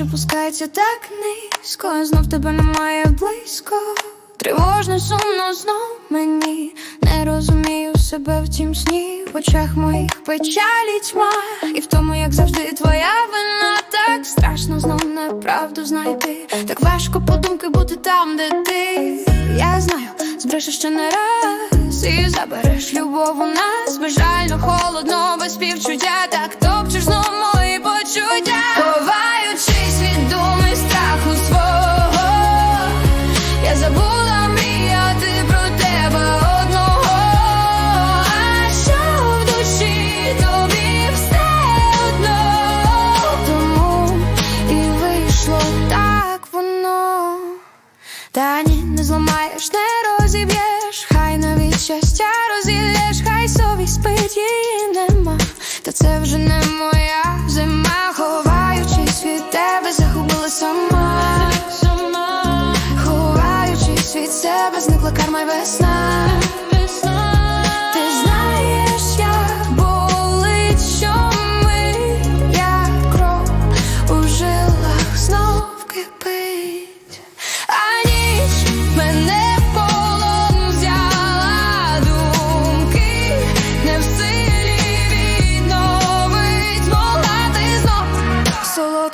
опускається так низько, знов тебе немає близько. Тривожно, сумно знов мені не розумію себе в тім сні. В очах моїх печалі тьма, і в тому, як завжди, твоя вина так страшно знов неправду знайти. Так важко подумки бути там, де ти. Я знаю, збрешеш ще не раз і забереш любов у нас безжально, холодно, без співчуття, так зламаєш, не розіб'єш, хай навіть щастя розілєш, хай совість спить, її нема. Та це вже не моя зима, ховаючись від тебе, загубила сама. Ховаючись від себе, зникла карма й весна.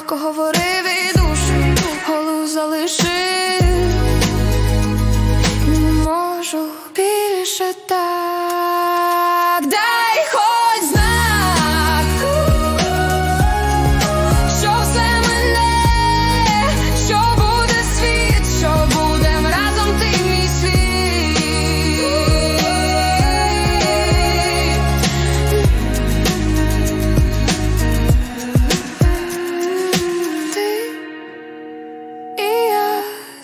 Солодко говорив і душу голу залишив. Не можу більше так,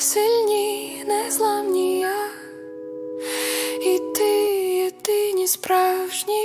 сильні, незламні я, і ти єдині справжні.